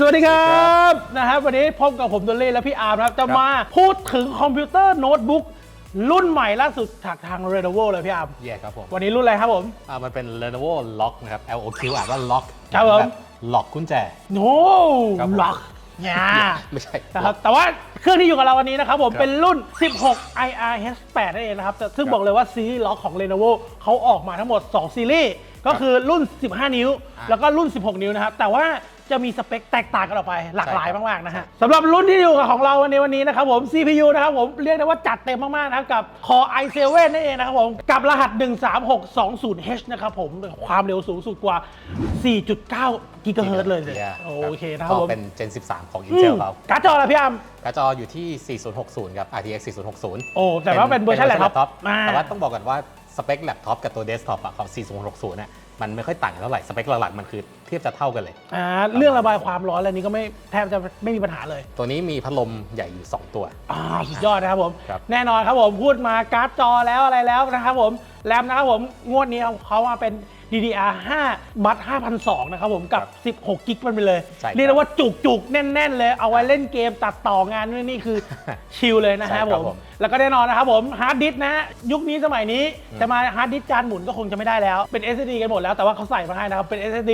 สวัสดีครับนะครับวันนี้พบกับผมดนเล่และพี่อาร์มนะครับ จะมาพูดถึงคอมพิวเตอร์โน้ตบุ๊กรุ่นใหม่ล่าสุดจากทาง Lenovo เลยพี่อาร์มแย่ครับผม วันนี้รุ่นอะไรครับผม อ่ามันเป็น Lenovo Lock นะครับ LOQ อ่านว่า Lock ครับผมแบบล็อกกุญแจโน้ครับผมล็อกเนี่ยไม่ใช่นะครับแต่ว่าเครื่องที่อยู่กับเราวันนี้นะครับผมครับเป็นรุ่น 16 IRH8 นั่นเองนะครับแต่ซึ่งครับบอกเลยว่าซีรีส์ล็อกของ Lenovo เขาออกมาทั้งหมด 2 ซีรีส์ ก็คือรุ่น 15 นิ้วอ่าแล้วก็รุ่น 16 นิ้วนะครับ แต่ว่า จะมีสเปคแตกต่างกันออกไปหลากหลายใช่ครับมากๆนะฮะสำหรับรุ่นที่อยู่กับของเราในวันนี้นะครับผม CPU นะครับผมเรียกได้ว่าจัดเต็มมากๆนะครับกับ Core i7 นั่นเองนะครับผมกับรหัส 13620H นะครับผมความเร็วสูงสุดกว่า 4.9 กิกะเฮิรตซ์เลยเลย Yeah โอเคนะครับก็ผมเป็น Gen 13 ของอื Intel มเขาการ์ดจออะไรพี่อาร์มการ์ดจออยู่ที่ 4060 ครับ RTX 4060โอ้แต่ว่าเป็นเวอร์ชันแล็ปท็อปอ่า แต่ว่าต้องบอกกันว่าสเปคแล็ปท็อปกับตัวเดสก์ท็อปอะของ 4060เนี่ย มันไม่ค่อยต่างกันเท่าไหร่สเปคหลักๆมันคือเทียบจะเท่ากันเลย อ่าเรื่องระบายความร้อนอะไรนี้ก็ไม่แทบจะไม่มีปัญหาเลยตัวนี้มีพัดลมใหญ่อยู่ 2 ตัว อ่าสุดยอดนะครับผม ครับ แน่นอนครับผมพูดมาการ์ดจอแล้วอะไรแล้วนะครับผม แรมนะครับผมงวดนี้เขามาเป็น DDR5 บัต5,002นะครับผมกับ 16 กิกมันไปเลย ใช่ครับเรียกได้ว่าจุกจุกๆ แน่น ๆ เลย เอาไว้เล่นเกมตัดต่องานนู่นนี่คือ ชิลเลยนะใช่ฮะครับผมผมแล้วก็แน่นอนนะครับผมฮาร์ดดิสก์นะฮะยุคนี้สมัยนี้จะมาฮาร์ดดิสก์จานหมุนก็คงจะไม่ได้แล้วเป็น SSD กันหมดแล้วแต่ว่าเขาใส่มาให้นะครับเป็น SSD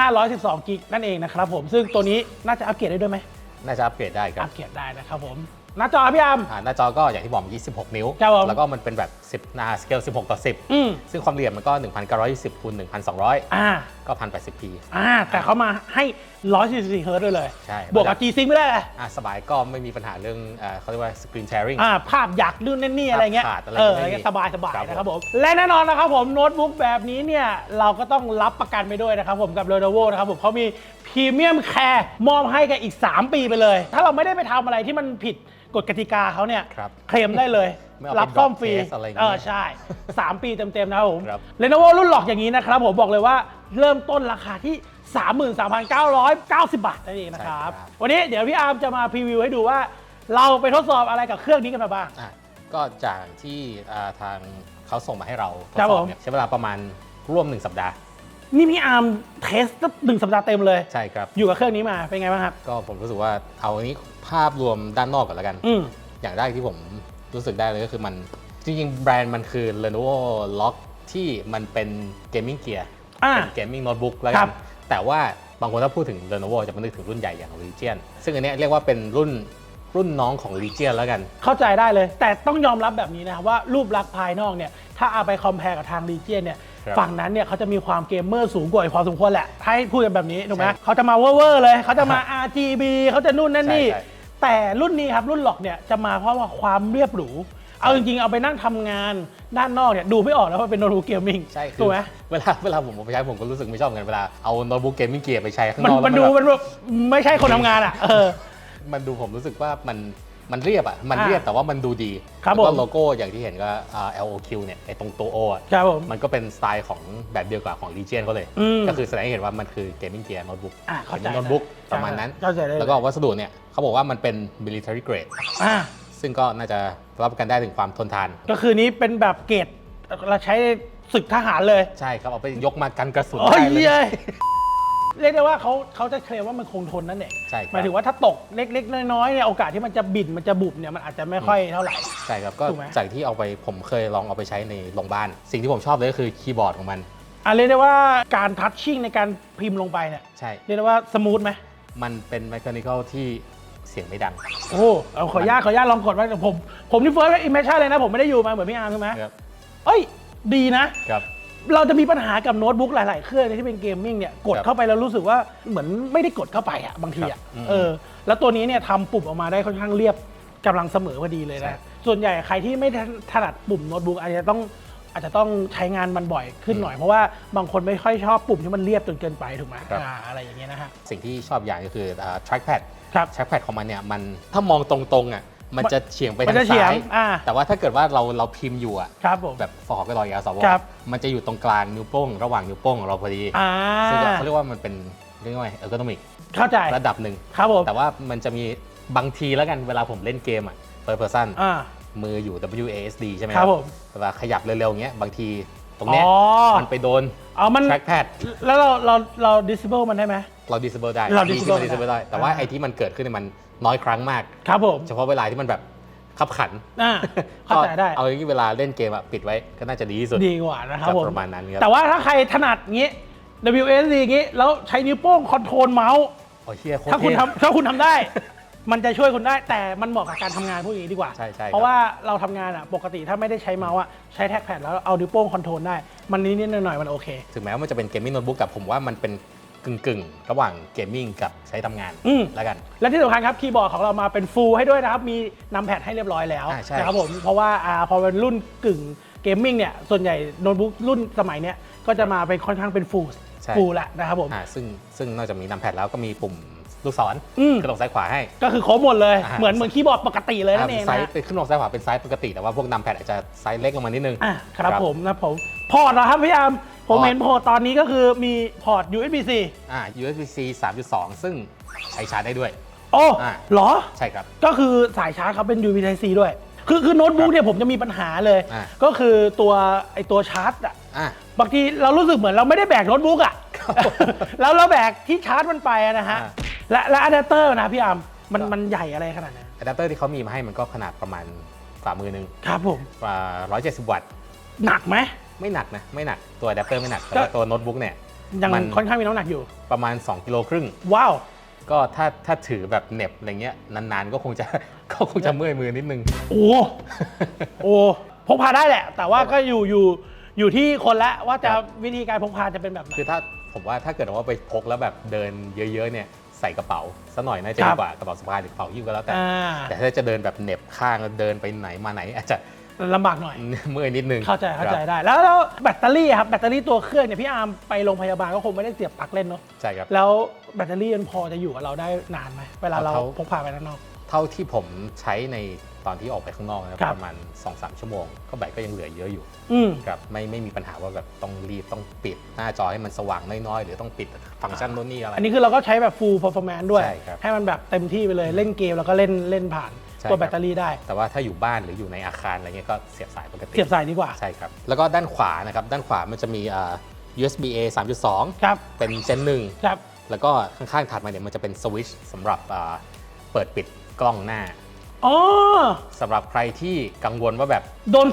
512กิกนั่นเองนะครับผมซึ่งตัวนี้น่าจะอัปเกรดได้ด้วยไหมน่าจะอัปเกรดได้ครัอับปเกรดได้นะครับผม หน้าจอครับพี่อาร์มอ่าหน้าจอก็อย่างที่บอกมี26 นิ้ว ครับผมแล้วก็มันเป็นแบบ 10หน้าสเกล 16 ต่อ อืม 10 ซึ่งความละเอียดมันก็ 1920คูณ1200 อ่า ก็ 1080p อ่าแต่เขามาให้144เฮิร์ตซ์ด้วยเลย ใช่บวกกับ G-Sync ไม่ได้เลยอะสบายก็ไม่มีปัญหาเรื่องเอ่อเขาเรียกว่า screen sharing อ่าภาพอยากลื่นนั่นนี่อะไรเงี้ยภาพขาดอะไรเออไม่มีสบายสบายครับนะครับผม และแน่นอนนะครับผมโน้ตบุ๊กแบบนี้เนี่ย เราก็ต้องรับประกันไปด้วยนะครับผมกับ Lenovo นะครับผมเขามีพรีเมียมแคร์มอบให้กันอีก 3 ปีไปเลย ถ้าเราไม่ได้ไปทำอะไรที่มันผิดกฎกติกาเขาเนี่ยครับเคลมได้เลยไม่เอาไปรับซ่อมฟรี drop test อะไรอย่างเอเงี้อยใช่ 3 ปีเต็มๆนะครับผมครับ Lenovo รุ่นหลอกอย่างนี้นะครับผมบอกเลยว่า เริ่มต้นราคาที่ 33,990 บาทนั่นเองนะครับ ใช่ครับ วันนี้เดี๋ยวพี่อาร์มจะมาพรีวิวให้ดูว่า เราไปทดสอบอะไรกับเครื่องนี้กันมาบ้าง อะก็จากที่อ่าทางเขาส่งมาให้เราทดครับสอผบม เนี่ยใช้เวลาประมาณร่วม 1 สัปดาห์ นี่พี่อาร์มเทสหนึ่งสัปดาห์เต็มเลย ใช่ครับ อยู่กับเครื่องนี้มาเป็นไงบ้างครับ ก็ผมรู้สึกว่าเอาอันนี้ภาพรวมด้านนอกก่อนแล้วกัน อืม อย่างแรกที่ผมรู้สึกได้เลยก็คือมัน จริงๆ แบรนด์มันคือ Lenovo Lock ที่มันเป็นเกมมิ่งเกียร์ อ่าเป็นเกมมิ่งโน้ตบุ๊กแล้วคกัรันบ แต่ว่าบางคนถ้าพูดถึง Lenovo จะมานึกถึงรุ่นใหญ่อย่าง Legion ซึ่งอันเนี้ยเรียกว่าเป็นรุ่นรุ่นน้องของ Legion แล้วกัน เข้าใจได้เลย แต่ต้องยอมรับแบบนี้นะครับว่ารูปลักษณ์ภายนอกเนี่ยถ้าเอาไปคอมเพลกับทางรีเจียนเนี่ยครับฝั่งนั้นเนี่ยเขาจะมีความเกมเมอร์สูงกว่าพอสมควรแหละถ้าให้พูดกันแบบนี้ถูกไหมใช่เขาจะมาเวอร์ๆเลยเขาจะมา RGB เขาจะนู่นนั่นนี่ ใช่ใช่ แต่รุ่นนี้ครับรุ่นหลอกเนี่ยจะมาเพราะว่าความเรียบหรู เอาจริงๆ เอาไปนั่งทำงานด้านนอกเนี่ยดูไม่ออกแล้วว่าเป็นโน้ตบุ๊กเกมมิ่งใช่คืถูอกไหมเวลาเวลาผมเอาไปใช้ผมก็รู้สึกไม่ชอบเหมือนกันเวลาเอาโน้ตบุ๊กเกมมิ่งเกียร์ไปใช้ข้างมันนอกมันแล้วดูแบบมันแบบไม่ใช่คนทำงานอะ เออ มันดูผมรู้สึกว่ามันมันเรียบอะมันอ่าเรียบแต่ว่ามันดูดีครับแล้วก็ผม โลโก้อย่างที่เห็นก็อ่า LOQ เนี่ยไอ้ตรงตัว O อะครับผม มันก็เป็นสไตล์ของแบบเดียวกับของ Legion เขาเลย อืม ก็คือแสดงให้เห็นว่ามันคือเกมมิ่งเกียร์โน้ตบุ๊กอ่าเข้าใจโน้ตบุ๊กประมาณนั้น เข้าใจได้แล้วก็วัสดุเนี่ยเขาบอกว่ามันเป็น military grade อ่า ซึ่งก็น่าจะรับประกันได้ถึงความทนทาน ก็คือนี้เป็นแบบเกรดเราใช้ศึกทหารเลยใช่ครับเอาไปยกมากันกระสุนโอ้ยได้เลยเย้ยเรียกได้ว่าเขาเขาจะเคลมว่ามันคงทนนั่นเองใช่ครับ หมายถึงว่าถ้าตกเล็กๆ น้อยๆเนี่ยโอกาสที่มันจะบินมันจะบุบเนี่ยมันอาจจะไม่ค่อยเท่าไหร่ ใช่ครับก็ถูกไหม จากที่เอาไปผมเคยลองเอาไปใช้ในโรงพยาบาลสิ่งที่ผมชอบเลยก็คือคีย์บอร์ดของมัน อะเรียกได้ว่าการทัชชิ่งในการพิมพ์ลงไปเนี่ยใช่ เรียกได้ว่าสมูทไหมมันเป็นแมคานิคอลที่ เสียงไม่ดัง โอ้เอาขออนุญาตขออนุญาตลองกดไว้แต่ผม ผมนี่เฟิร์สอิมเมชั่นเลยนะ ผมไม่ได้อยู่มาเหมือนพี่อาร์มใช่ไหมครับเอ้ย ดีนะ ครับ เราจะมีปัญหากับโน้ตบุ๊กหลาย ๆ เครื่องที่เป็นเกมมิ่งเนี่ยกดครับเข้าไปแล้วรู้สึกว่าเหมือนไม่ได้กดเข้าไปอะบางทีอะครับอืมเออ แล้วตัวนี้เนี่ยทำปุ่มออกมาได้ค่อนข้างเรียบกำลังเสมอพอดีเลยใช่ นะส่วนใหญ่ใครที่ไม่ถนัดปุ่มโน้ตบุ๊กอาจจะต้องอาจจะต้องใช้งานมันบ่อยขึ้นหน่อยเพราะว่าบางคนไม่ค่อยชอบปุ่มที่มันเรียบจนเกินไปถูกไหมครับอ่าอะไรอย่างเงี้ยนะฮะ สิ่งที่ชอบอย่างก็คืออ่า trackpad ครับ trackpad ของมันเนี่ยมันถ้ามองตรงๆอะมันจะเฉียงไปมันทางจะเฉียซ้างย อ่า แต่ว่าถ้าเกิดว่าเราเราพิมพ์อยู่อะครับผม แบบฟอร์ก็รอยยาวสวครับ มันจะอยู่ตรงกลางนิ้วโป้งระหว่างนิ้วโป้งของเราพอดีอ่าซึ่งก็เขาเรียกว่ามันเป็นเรียกว่าไงเออร์โกนอมิกเข้าใจระดับหนึ่ง ครับผมแต่ว่ามันจะมีบางทีแล้วกันเวลาผมเล่นเกมอะ first person อ่า มืออยู่ WASD ใช่ไหมครับผมเวลาขยับเร็วๆอย่างเงี้ยบางทีตรงเนี้ยอ๋อ มันไปโดนอ๋อมัน trackpad แล้วเราเราเรา disable มันได้ไหม เรา disable ได้เรามีที่ disable มัน disable ได้ แต่ว่าอ่า ไอ้ที่มันเกิดขึ้นเนี่ยมันน้อยครั้งมาก ครับผมเฉพาะเวลาที่มันแบบขับขันอ่าเข้าใจได้ ก็เอาอย่างนี้เวลาเล่นเกมอะปิดไว้ก็น่าจะดีที่สุด ดีกว่านะครับครับผม ประมาณนั้นครับ แต่ว่าถ้าใครถนัดงี้ WSD งี้ แล้วใช้นิ้วโป้งคอนโทรลเมาส์ โอ้เชี่ยโคตรถ้าคุณเท่ ทำถ้าคุณทำได้ มันจะช่วยคุณได้ แต่มันเหมาะกับการทำงานพวกนี้ดีกว่า ใช่ใช่ครับเพราะว่าเราทำงานอะ ปกติถ้าไม่ได้ใช้เมาส์อะ ใช้แท็กแพดแล้วเอานิ้วโป้งคอนโทรลได้ มันนิดๆหน่อยๆมันโอเค ถึงแม้ว่ามันจะเป็นเกมมิ่งโน้ตบุ๊กแต่ผมว่ามันเป็น กึ่งกึ่งๆระหว่างเกมมิ่งกับใช้ทำงานอืม แล้วกัน และที่สำคัญครับคีย์บอร์ดของเรามาเป็นฟูลให้ด้วยนะครับ มีนำแพดให้เรียบร้อยแล้วอ่าใช่ นะครับผมเพราะว่าอ่าพอเป็นรุ่นกึ่งเกมมิ่งเนี่ยส่วนใหญ่โน้ตบุ๊กรุ่นสมัยเนี้ยก็จะมาเป็นค่อนข้างเป็นฟูลใช่ฟูลแหละนะครับผม อ่าซึ่งซึ่งนอกจากมีนำแพดแล้วก็มีปุ่ม ลูกศรอืม กระโดดซ้ายขวาให้ ก็คือครบหมดเลย อ่า เหมือนเหมือนคีย์บอร์ดปกติเลยนั่นเองอ่าไซนะส์เป็นขึ้นลงซ้ายขวาเป็นไซส์ปกติแต่ว่าพวกนำแพดอาจจะไซส์เล็กลงมานิดนึง อะครับครับผมนะผม พอร์ตนะครับพี่อาร์มผมพอร์ต เห็นพอร์ตตอนนี้ก็คือมีพอร์ต USB-C อ่า USB-C 3.2 ซึ่งใช้ชาร์จได้ด้วย โอ้อ่า เหรอ ใช่ครับ ก็คือสายชาร์จเขาเป็น USB-C ด้วย คือคือโน้ตบุ๊กเนี่ยผมจะมีปัญหาเลย อ่าก็คือตัวไอตัวชาร์จอะอ่าบางทีเรารู้สึกเหมือนเราไม่ได้แบกโน้ตบุ๊กอะแล้วเราแบกที่ชาร์จมันไปอะนะฮะ อ่าและและอะแดปเตอร์นะพี่อาร์มมันก็มันใหญ่อะไรขนาดนั้นอะแดปเตอร์ที่เขามีมาให้มันก็ขนาดประมาณฝ่ามือหนึ่งครับผม อ่า170 วัตต์ หนักไหมไม่หนักนะ ไม่หนัก ตัวอะแดปเตอร์ไม่หนัก แต่ก็ว่าตัวโน้ตบุ๊กเนี่ย ยังมัน ค่อนข้างมีน้ำหนักอยู่ ประมาณ 2 กิโลครึ่ง ว้าว ก็ถ้าถ้าถือแบบเหน็บอะไรเงี้ยนานๆก็คงจะก็คงจะเมื่อยมือนิดนึง โอ้โอ้พกพาได้แหละ แต่ว่าก็อยู่อยู่อยู่ที่คนละว่าจะครับวิธีการพกพาจะเป็นแบบไหน คือถ้าผมว่าถ้าเกิดว่าไปพกแล้วแบบเดินเยอะๆเนี่ยใส่กระเป๋าซะหน่อยน่าจะครัดีบกว่ากระเป๋าสะพายหรือกระเป๋าหิ้วก็แล้วแต่ อ่า แต่ถ้าจะเดินแบบเหน็บข้างแล้วเดินไปไหนมาไหนอาจจะ ลำบากหน่อย เมื่อยนิดนึงเข้าใจเข้าใจครับได้ แล้วแล้วแบตเตอรี่ครับแบตเตอรี่ตัวเครื่องเนี่ยพี่อาร์มไปโรงพยาบาลก็คงไม่ได้เสียบปลั๊กเล่นเนาะใช่ครับ แล้วแบตเตอรี่มันพอจะอยู่กับเราได้นานไหมเวลาเราเขาพกพาไปด้านนอก เท่าที่ผมใช้ในตอนที่ออกไปข้างนอกนะครับครับ ประมาณ 2-3 ชั่วโมง ก็แบตก็ยังเหลือเยอะอยู่อืม ครับไม่ไม่มีปัญหาว่าแบบต้องรีบต้องปิดหน้าจอให้มันสว่างน้อยๆ หรือต้องปิดฟังก์ชันโน่นนี่อะไร อันนี้คือเราก็ใช้แบบ full performance ด้วย ใช่ครับ ให้มันแบบเต็มที่ไปเลยเล่นเกมแล้วก็เล่นเล่นผ่านใช่ ตัวครับแบตเตอรี่ได้ แต่ว่าถ้าอยู่บ้านหรืออยู่ในอาคารอะไรเงี้ยก็เสียบสายปกติ เสียบสายดีกว่า ใช่ครับ แล้วก็ด้านขวานะครับ ด้านขวามันจะมีอ่า USB A 3.2 ครับ เป็นเจนหนึ่งครับ แล้วก็ข้างๆถัดมาเนี่ยมันจะเป็นสวิตช์สำหรับอ่าเปิดปิดกล้องหน้าอ๋อสำหรับใครที่กังวลว่าแบบ โดน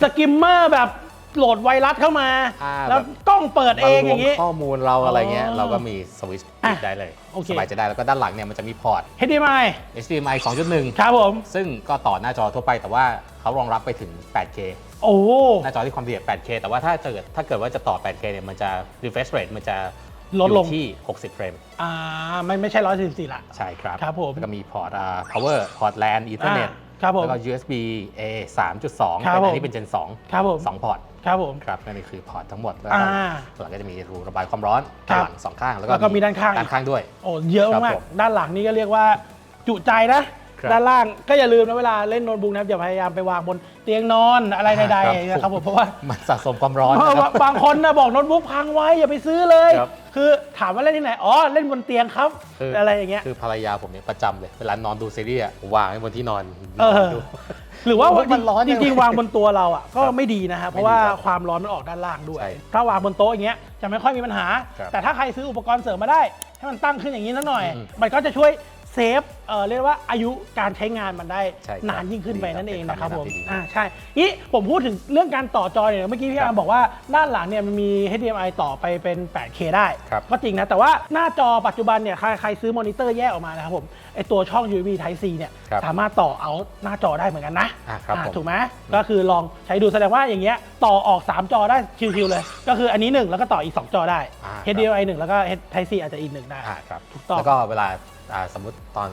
สกิมเมอร์แบบ โหลดไวรัสเข้ามา อ่าแล้วแบบ กล้องเปิดเองอมย่างนี้นี้ ข้อมูลเราอะไรเงี้ย อ๋อเราก็มีสวิตช์อะปิดได้เลย โอเค สบายใจได้แล้วก็ด้านหลังเนี่ยมันจะมีพอร์ต HDMI HDMI 2.1 ครับผม ซึ่งก็ต่อหน้าจอทั่วไปแต่ว่าเขารองรับไปถึง 8K โอ้หน้าจอที่ความละเอียด 8K แต่ว่าถ้าเกิดถ้าเกิดว่าจะต่อ 8K เนี่ยมันจะ refresh rate มันจะลดลง อยู่ที่ 60 เฟรม อ่าไม่ไม่ใช่ร้อยสี่สี่ละ ใช่ครับครับผมแล้วก็มีพอร์ตอ่า power พอร์ต LAN Ethernet อ่า ครับผมแล้วก็ USB A 3.2ครับเป็นอัผมนนี้เป็น Gen 2 ครับผม2พอร์ตครับผม ครับนั่นคือพอร์ตทั้งหมดแล้วอ่าก็หลังก็จะมีรูระบายความร้อนครับด้านหลังสองข้างแล้วแล้วก็มีด้านข้าง ด้านข้างด้วย โอ้เยอะครับมากผมด้านหลังนี่ก็เรียกว่าจุใจนะครับ ด้านล่างก็อย่าลืมนะเวลาเล่นโน้ตบุ๊กนะครับอย่าพยายามไปวางบนเตียงนอนอะไรใดครับๆนะครับผมเพราะว่า มันสะสมความร้อนเพราะนะคว่ารับ บางคนนะบอกโน้ตบุ๊กพังไว้อย่าไปซื้อเลย ครับคือถามว่าเล่นที่ไหน อ๋อ เล่นบนเตียงครับ คือ อะไรอย่างเงี้ย คือภรรยาผมเนี่ยประจำเลย เวลานอนดูซีรีส์อะวางไว้บนที่นอนเออนอนดู หรือว่าโอ้ยมันร้อนจจังริงเลยๆวางบนตัวเราอะก็ครับไม่ดีนะฮะเพไม่ราะดีว่าครับความร้อนมันออกด้านล่างด้วย ใช่ถ้าวางบนโต๊ะอย่างเงี้ยจะไม่ค่อยมีปัญหา ครับแต่ถ้าใครซื้ออุปกรณ์เสริมมาได้ ให้มันตั้งขึ้นอย่างนี้สักหน่อย อืมมันก็จะช่วย เซฟเอ่อเรียกว่าอายุการใช้งานมันได้ใช่ครับนานยิ่งขึ้นไปดีครับนั่นเองนะครับเป็นผมคำแนะนำที่ดีอ่าใช่นี่ผมพูดถึงเรื่องการต่อจอเนี่ยเมื่อกี้พี่ครัอาบร์มบอกว่าด้านหลังเนี่ยมันมี HDMI ต่อไปเป็น 8K ได้ครับ ก็จริงนะแต่ว่าหน้าจอปัจจุบันเนี่ยใครใครซื้อมอนิเตอร์แยกออกมานะครับผมไอตัวช่อง USB Type C เนี่ยครับสามารถต่อเอาหน้าจอได้เหมือนกันนะอะครับอะผมถูกไหมก็คือลองใช้ดูแสดงว่าอย่างเงี้ยต่อออก 3 จอได้ชิวๆเลย ก็คืออันนี้1แล้วก็ต่ออีก2จอได้ อ่า HDMI 1แล้วก็ Type C อาจจะอีกหนึ่งได้ อ่าครับถูกต้องแล้วก็เวลาอ่า สมมติตอน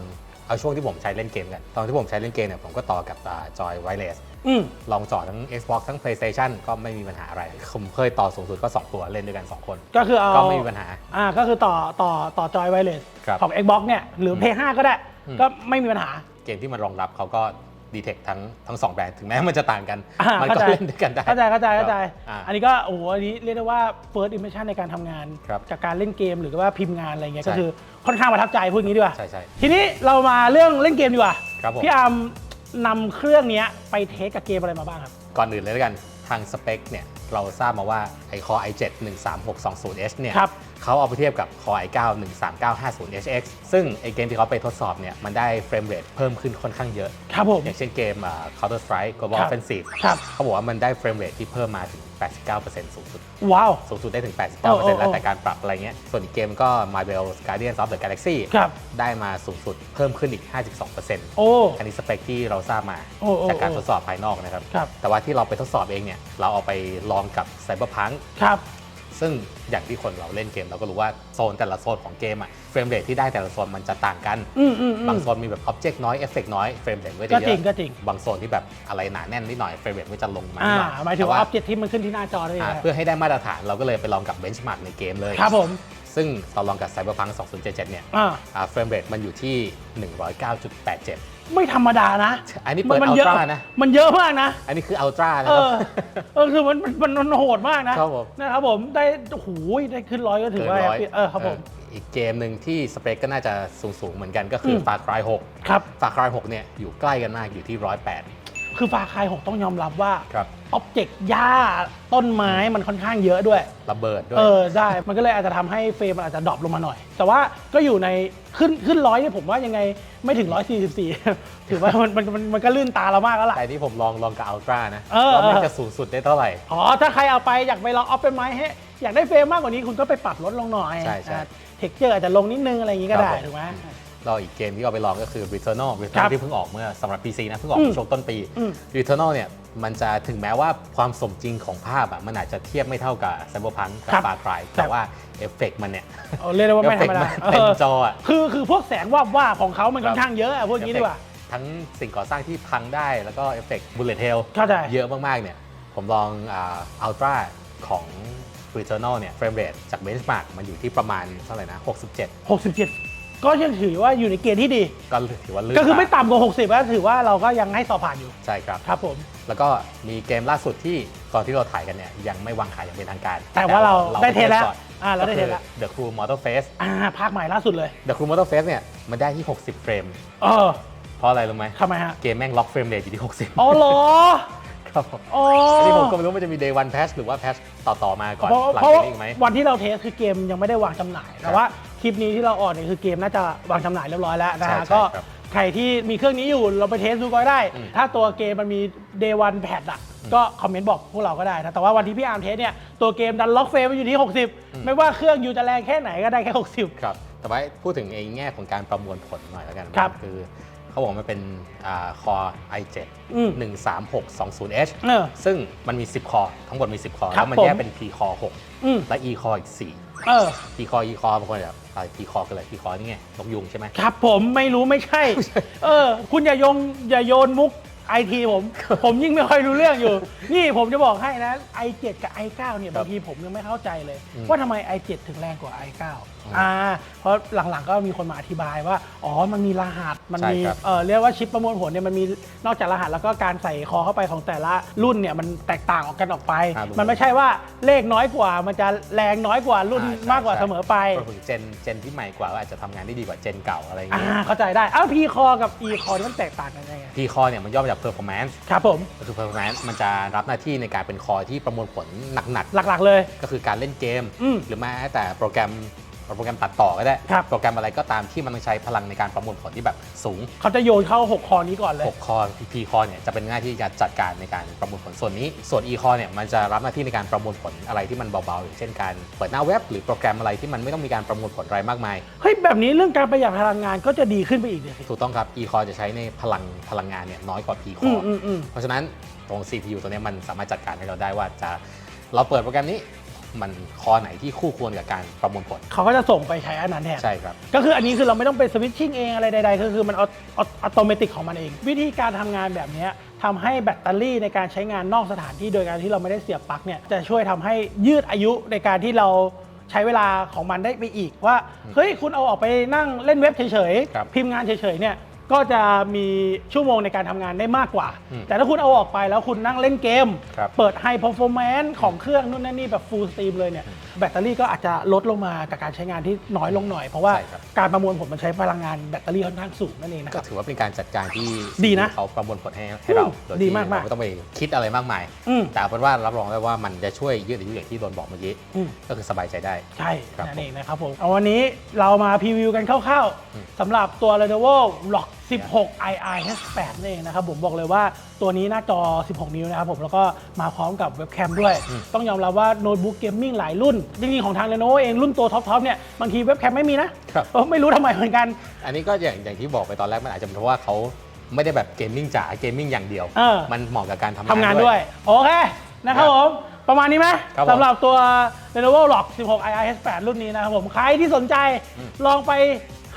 เอาช่วงที่ผมใช้เล่นเกมกันตอนที่ผมใช้เล่นเกมเนี่ยผมก็ต่อกับอ่าจอยไวเลสอืมลองจอทั้ง Xbox ทั้ง PlayStation ก็ไม่มีปัญหาอะไร ผมเคยต่อสูงสุดก็ 2 ตัวเล่นด้วยกัน 2 คน ก็คือเอาก็ไม่มีปัญหาอ่าก็คือต่อต่อต่อจอยไวเลสครับของ Xbox เนี่ยหรืออืม PS5 ก็ได้อืมก็ไม่มีปัญหา เกมที่มันรองรับเขาก็ ดีเทคทั้งทั้งสองแบรนด์ถึงแม้มันจะต่างกัน อ่ามันเข้าก็ใจ เล่นด้วยกันได้ เข้าใจเข้าใจเข้าใจ อ่าอันนี้ก็โอ้โหอันนี้เรียกได้ว่า first impression ในการทำงาน ครับจากการเล่นเกมหรือว่าพิมพ์งานอะไรเงี้ยใช่ ก็คือค่อนข้างประทับใจพูดอย่างนี้ดีกว่า ใช่ใช่ ทีนี้เรามาเรื่องเล่นเกมดีกว่า ครับผม พี่อาร์มนำเครื่องเนี้ยไปเทสกับเกมอะไรมาบ้างครับ ก่อนอื่นเลยแล้วกันทางสเปคเนี่ย เราทราบมาว่าไอ้ Core i7 13620H เนี่ยครับ เขาเอาไปเทียบกับ Core i9 13950HX ซึ่งไอ้เกมที่เขาไปทดสอบเนี่ยมันได้เฟรมเรทเพิ่มขึ้นค่อนข้างเยอะ ครับผม อย่างเช่นเกมอ่า Counter Strike Global ครับ Offensive ครับ เขาบอกว่ามันได้เฟรมเรทที่เพิ่มมาถึง 89%สูงสุด ว้าว สูงสุดได้ถึงเออเออ89%แล้วแต่การปรับอะไรเงี้ย ส่วนอีกเกมก็ Marvel Guardians of the Galaxy ครับได้มาสูงสุดเพิ่มขึ้นอีก 52%โอ้ อันนี้สเปคที่เราทราบมา โอ้โอ้จากการโอ้ทดสอบภายนอกนะครับ ครับ แต่ว่าที่เราไปทดสอบเองเนี่ย เราเอาไปลองกับ Cyberpunk ครับ ซึ่งอย่างที่คนเราเล่นเกมเราก็รู้ว่าโซนแต่ละโซนของเกมอะเฟรมเรทที่ได้แต่ละโซนมันจะต่างกัน อืมอืมอืม บางโซนมีแบบ Object น้อย Effect น้อยเฟรมเรทก็จะก็เยจริงอะก็จริง บางโซนที่แบบอะไรหนาแน่นนิดหน่อยเฟรมเรทก็จะลงมาอ่านิดน่อหมายถึงว่าแต่ออบเจกที่มันขึ้นที่หน้าจอได้อ่าเลยเพื่อให้ได้มาตรฐานเราก็เลยไปลองกับเบนช์มาร์กในเกมเลยครับผมซึ่งเราลองกับ Cyberpunk 2077เนี่ยอ่า อ่าเฟรมเรทมันอยู่ที่ 109.87 ไม่ธรรมดานะอันนี้เปิดมัอัลเยอะตร้านะ มันเยอะมากนะ อันนี้คืออัลตร้านะเอครับอเออคือมันมันมันมันโหดมากนะครับผมนะครับผมได้โอ้โหได้ขึ้นร้อยก็ถือเกินว่าร้อยเออครับผมเอออีกเกมหนึ่งที่สเปคก็น่าจะสูงๆเหมือนกันก็คืออม Far Cry 6ครับ Far Cry 6เนี่ยอยู่ใกล้กันมากอยู่ที่108คือฟาคายหกต้องยอมรับว่าครับ ออบเจกต์หญ้าต้นไม้มันค่อนข้างเยอะด้วย ระเบิดด้วย เออได้มันก็เลยอาจจะทำให้เฟรมมันอาจจะดรอปลงมาหน่อย แต่ว่าก็อยู่ในขึ้นขึ้นร้อยเนี่ยผมว่ายังไงไม่ถึง 144 ถือว่ามันมันมันมันก็ลื่นตาเรามากแล้วล่ะ แต่ที่ผมลองลองกับอัลตร้านะเออ ว่ามันเออจะสูงสุดได้เท่าไหร่ อ๋อ ถ้าใครเอาไปอยากไปลองออฟเป็นไม้ให้อยากได้เฟรมมากกว่านี้คุณก็ไปปรับลดลงหน่อยใช่ใช่เทคเจอร์อาจจะลงนิดนึงอะไรอย่างงี้ก็ได้ครับผม ถูกไหม เราอีกเกมที่เอาไปลองก็คือ Returnal ครั Returnal บที่เพิ่งออกเมื่อสำหรับ PC นะเพิ่งออกอืมในช่วงต้นปี อืม Returnal เนี่ย มันจะถึงแม้ว่าความสมจริงของภาพอะมันอาจจะเทียบไม่เท่ากับ Cyberpunk กับครับ Far Cry แต่ว่าเอฟเฟกต์มันเนี่ยเอาเรียกได้ว่าไม่ธรรมดาเอฟเฟกต์มันเต็มเออจออะคือคือพวกแสงวาบว่าบของเขามันครับค่อนข้างเยอะอะพวกนี้ดีกว่า ทั้งสิ่งก่อสร้างที่พังได้แล้วก็เอฟเฟกต์บุลเลตเทลเข้าใจ เยอะมาก ๆ เนี่ย ผมลองอัลตร้าของ Returnal เนี่ยเฟรมเรทจากเบนช์มาร์กมันอยู่ที่ประมาณเท่าไหร่นะ 67 67 ก็ยังถือว่าอยู่ในเกณฑ์ที่ดี ก็ถือว่าลื่นก็คือไม่ตาต่ำกว่า 60ก็ถือว่าเราก็ยังให้สอบผ่านอยู่ ใช่ครับ ครับผม แล้วก็มีเกมล่าสุดที่ตอนที่เราถ่ายกันเนี่ยยังไม่วางขายอย่างเป็นทางการ แต่ว่าเราได้เทสแล้วก่อนอ่าเราได้เทสแล้วก็คือ The Crew Motor Face อ่าภาคใหม่ล่าสุดเลย The Crew Motor Face เนี่ยมันได้ที่ 60 เฟรม เออ เพราะอะไรรู้ไหมทำไมฮะ เกมแม่งล็อกเฟรมเรทอยู่ที่ 60 อ๋อเหรอครับผมอ๋ออันนี้ผมก็ไม่รู้มันจะมี day one patch หรือว่า patch ต่อ ๆ มาก่อนเพราะหลังเพราะจากนี้อีกไหมวันที่เราเทสคือเกมยังไม่ได้วางจำหน่าย แต่ว่า คลิปนี้ที่เราออกเนี่ยคือเกมน่าจะวางจำหน่ายเรียบร้อยแล้วนะใช่ฮะใช่ก็ครับใครที่มีเครื่องนี้อยู่เราไปเทสดูก็ได้ อืมถ้าตัวเกมมันมี day one patch อะก็คอมเมนต์บอกพวกเราก็ได้นะแต่ว่าวันที่พี่อาร์มเทสเนี่ยตัวเกมดันล็อกเฟรมไว้อยู่ที่ 60 ไม่ว่าเครื่องอยู่จะแรงแค่ไหนก็ได้แค่ 60 ครับ แต่ว่าพูดถึงไอ้แง่ของการประมวลผลหน่อยแล้วกันครับ คือเขาบอกมันเป็นอ่า Core i7 อืม 13620H เออซึ่งมันมี 10 คอ ทั้งหมดมี 10 คอ ครัแล้บวมันผมแยกเป็น P core อืม 6 และ E core อีก 4 เออ P core E core บางคนแบบอะไร P core คืออะไร P core นี่ไงนกยุงใช่ไหม ครับผมไม่รู้ไม่ใช่ เออ คุณอย่าโยงอย่าโยนมุก ไอทีผม ผมยิ่งไม่ค่อยรู้เรื่องอยู่ นี่ผมจะบอกให้นะ i7 กับ i9 เนี่ยบางทีผมยังไม่เข้าใจเลยอืมว่าทำไม i7 ถึงแรงกว่า i9 อ่าเพราะหลังๆก็มีคนมาอธิบายว่า อ๋อมันมีรหัสมันมีใช่ครับ เออเรียกว่าชิปประมวลผลเนี่ยมันมีนอกจากรหัสแล้วก็การใส่คอเข้าไปของแต่ละรุ่นเนี่ยมันแตกต่างออกกันออกไป ครับมันไม่ใช่ว่าเลขน้อยกว่า มันจะแรงน้อยกว่ารุ่นอ่าใช่มากกว่าใช่ เสมอไป รวมถึงเจนเจนที่ใหม่กว่าก็อาจจะทำงานได้ดีกว่าเจนเก่าอะไรอย่างอ่าเงี้ยเข้าใจได้อ้าว P คอกับ E คอนี่มันแตกต่างกันยังไง P core เนี่ยมันย่อมาจาก performance ครับผมก็คือ performance มันจะรับหน้าที่ในการเป็นคอที่ประมวลผลหนักหลักๆเลยๆก็คือการเล่นเกม อืม หรือแม้แต่โปรแกรม โปรแกรมตัดต่อก็ได้ ครับ โปรแกรมอะไรก็ตามที่มันต้องใช้พลังในการประมวลผลที่แบบสูง เขาจะโยนเข้า 6 คอนี้ก่อนเลย 6 คอ P core เนี่ยจะเป็นหน้าที่จะจัดการในการประมวลผลส่วนนี้ ส่วน E core เนี่ยมันจะรับหน้าที่ในการประมวลผลอะไรที่มันเบาๆอย่างเช่นการเปิดหน้าเว็บหรือโปรแกรมอะไรที่มันไม่ต้องมีการประมวลผลอะไรมากมาย เฮ้ย แบบนี้เรื่องการประหยัดพลังงานก็จะดีขึ้นไปอีกเลยสิถูกต้องครับ E core จะใช้ในพลังพลังงานเนี่ยน้อยกว่า P อืม core อืมอืม เพราะฉะนั้นตรง CPU ตัวเนี้ยมันสามารถจัดการให้เราได้ว่าจะเราเปิดโปรแกรมนี้ มันคอไหนที่คู่ควรกับการประมวลผล เขาก็จะส่งไปใช้อันนั้นแทน ใช่ครับ ก็คืออันนี้คือเราไม่ต้องไปสวิตชิ่งเองอะไรใดๆก็คือมันอัตโนมัติของมันเอง วิธีการทำงานแบบเนี้ยทำให้แบตเตอรี่ในการใช้งานนอกสถานที่โดยการที่เราไม่ได้เสียบปลั๊กเนี่ยจะช่วยทำให้ยืดอายุในการที่เราใช้เวลาของมันได้ไปอีกว่าเฮ้ยคุณเอาออกไปนั่งเล่นเว็บเฉยครับๆพิมพ์งานเฉยๆเนี่ย ก็จะมีชั่วโมงในการทำงานได้มากกว่า อืมแต่ถ้าคุณเอาออกไปแล้วคุณนั่งเล่นเกม ครับ เปิดไฮ performance ของเครื่องนู่นนั่นนี่แบบ full steam เลยเนี่ย แบตเตอรี่ก็อาจจะลดลงมากับการใช้งานที่น้อยลงหน่อย เพราะว่าใช่ครับ การประมวลผลมันใช้พลังงานแบตเตอรี่ค่อนข้างสูงนั่นเองนะคก็รับ ถือว่าเป็นการจัดการที่ดีนะเขาประมวลผลให้ให้เราอืมโดยดีที่มากๆ เราไม่ต้องไปคิดอะไรมากมาย อืมแต่เอาเป็นว่ารับรองได้ว่ามันจะช่วยยืดอายุอย่างที่โดนบอกเมื่อกี้อืม ก็คือสบายใจได้ ใช่ครับนั่นเองนะครับผมเอาวันนี้เรามาพรีวิวกันคร่าวอืม ๆสำหรับตัว Lenovo Rock 16 II H8 นี่เองนะครับผมบอกเลยว่าตัวนี้หน้าจอ 16 นิ้วนะครับผมแล้วก็มาพร้อมกับเว็บแคมด้วย ต้องยอมรับว่าโน้ตบุ๊กเกมมิ่งหลายรุ่นจริงๆของทาง Lenovo เองรุ่นตัวท็อปๆเนี่ยบางทีเว็บแคมไม่มีนะครับ เออไม่รู้ทำไมเหมือนกัน อันนี้ก็อย่างอย่างที่บอกไปตอนแรกมันอาจจะเป็นเพราะว่าเขาไม่ได้แบบเกมมิ่งจ๋าเกมมิ่งอย่างเดียว เออ มันเหมาะกับการทำทำงานด้วย โอเค นะครับผม ประมาณนี้ไหมครับผมสำหรับตัว Lenovo Rock 16 II H8 รุ่นนี้นะครับผม ใครที่สนใจอืมลองไป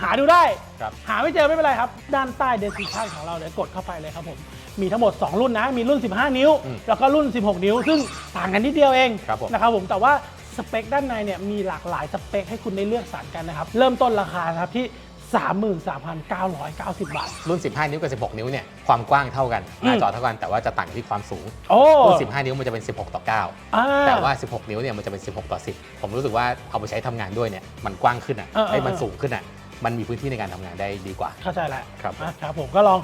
หาดูได้ ครับ หาไม่เจอไม่เป็นไรครับ ด้านใต้ description ของเราเดี๋ยวกดเข้าไปเลยครับผม มีทั้งหมด 2 รุ่นนะ มีรุ่น 15 นิ้ว อืมแล้วก็รุ่น 16 นิ้ว ซึ่งต่างกันนิดเดียวเองครับผม นะครับผมแต่ว่าสเปคด้านในเนี่ยมีหลากหลายสเปคให้คุณได้เลือกสรรกันนะครับ เริ่มต้นราคานะครับที่ 33,990 บาท รุ่น 15 นิ้วกับ 16 นิ้วเนี่ยความกว้างเท่ากันหน้าจอเท่ากันแต่ว่าจะต่างที่ความสูง โอ้รุ่น 15 นิ้วมันจะเป็น 16 ต่อ9อ่าแต่ว่า 16 นิ้วเนี่ยมันจะเป็น 16 ต่อ 10 ผมรู้สึกว่าเอาไปใช้ทำงานด้วยเนี่ยมันกว้างขึ้นอะเออเออ ไอ้มันเออสูงขึ้นอะ มันมีพื้นที่ในการทำงานได้ดีกว่า เข้าใจแล้วครับอะครับผมก็ลอง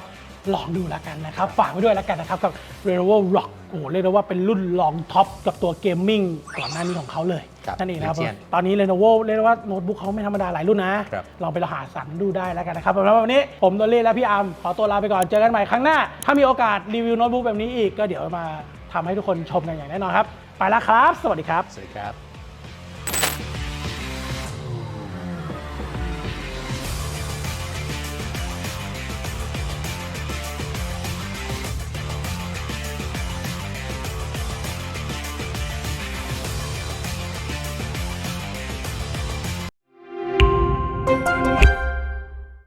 ลองดูแล้วกันนะครับ ฝากไว้ด้วยแล้วกันนะครับ กับ Lenovo Rock โอ้โหเรียกได้ว่าเป็นรุ่นรองท็อปกับตัวเกมมิ่งก่อนหน้านี้ของเขาเลย ครับนั่นเองนะครับ Legion ตอนนี้ Lenovo เรียกได้ว่าโน้ตบุ๊กเขาไม่ธรรมดาหลายรุ่นนะ ครับ ลองไปหาสรรดูได้แล้วกันนะครับสำหรับวันนี้ผมโดเล่และพี่อาร์มขอตัวลาไปก่อนเจอกันใหม่ครั้งหน้า ถ้ามีโอกาสรีวิวโน้ตบุ๊กแบบนี้อีกก็เดี๋ยวมาทำให้ทุกคนชมกันอย่างแน่นอนครับไปแล้วครับ สวัสดีครับ สวัสดีครับ